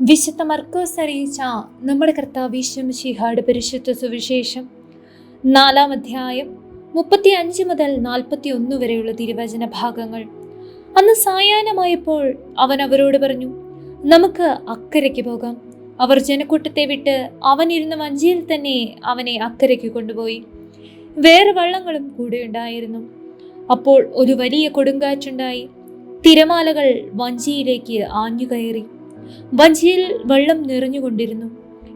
വിശുദ്ധ മർക്കോസ് അറിയിച്ച നമ്മുടെ കർത്താവ് ശിഹാട് പരിശുദ്ധ സുവിശേഷം നാലാം അധ്യായം മുപ്പത്തി അഞ്ച് മുതൽ നാൽപ്പത്തി ഒന്ന് വരെയുള്ള തിരുവചന ഭാഗങ്ങൾ. അന്ന് സായാഹ്നമായപ്പോൾ അവൻ അവരോട് പറഞ്ഞു നമുക്ക് അക്കരയ്ക്ക് പോകാം. അവർ ജനക്കൂട്ടത്തെ വിട്ട് അവനിരുന്ന വഞ്ചിയിൽ തന്നെ അവനെ അക്കരയ്ക്ക് കൊണ്ടുപോയി. വേറെ വള്ളങ്ങളും കൂടെ ഉണ്ടായിരുന്നു. അപ്പോൾ ഒരു വലിയ കൊടുങ്കാറ്റുണ്ടായി. തിരമാലകൾ വഞ്ചിയിലേക്ക് ആഞ്ഞുകയറി. വഞ്ചിയിൽ വെള്ളം നിറഞ്ഞുകൊണ്ടിരുന്നു.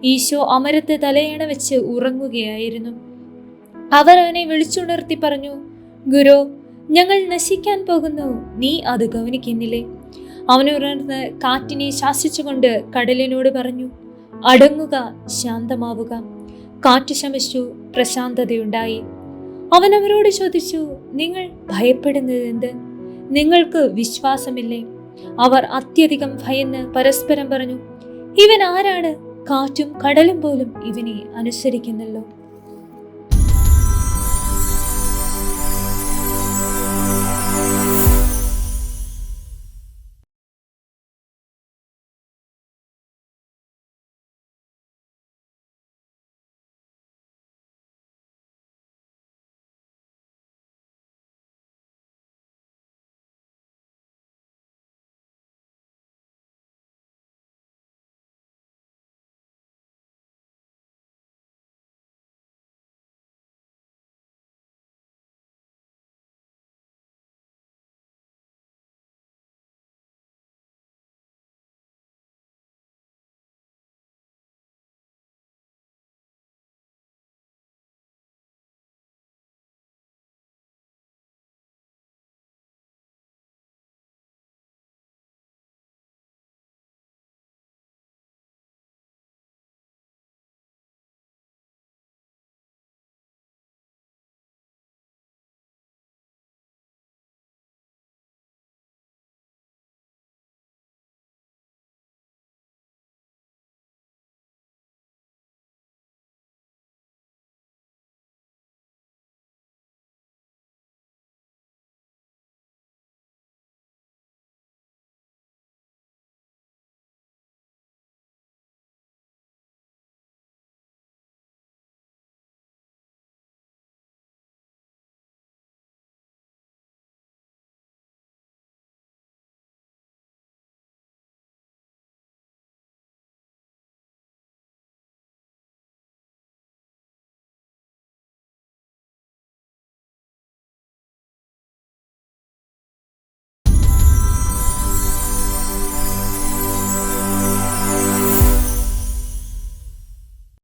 ഈശോ അമരത്തെ തലയണ വെച്ച് ഉറങ്ങുകയായിരുന്നു. അവർ അവനെ വിളിച്ചുണർത്തി പറഞ്ഞു ഗുരു ഞങ്ങൾ നശിക്കാൻ പോകുന്നു. നീ അത് ഗവനിക്കുന്നില്ലേ അവനുണർന്ന് കാറ്റിനെ ശാസിച്ചുകൊണ്ട് കടലിനോട് പറഞ്ഞു അടങ്ങുക ശാന്തമാവുക. കാറ്റ് ശമിച്ചു പ്രശാന്തതയുണ്ടായി. അവൻ അവരോട് ചോദിച്ചു നിങ്ങൾ ഭയപ്പെടുന്നത് എന്ത്? നിങ്ങൾക്ക് വിശ്വാസമില്ലേ? അവർ അത്യധികം ഭയന്ന് പരസ്പരം പറഞ്ഞു ഇവൻ ആരാണ്? കാറ്റും കടലും പോലും ഇവനെ അനുസരിക്കുന്നല്ലോ.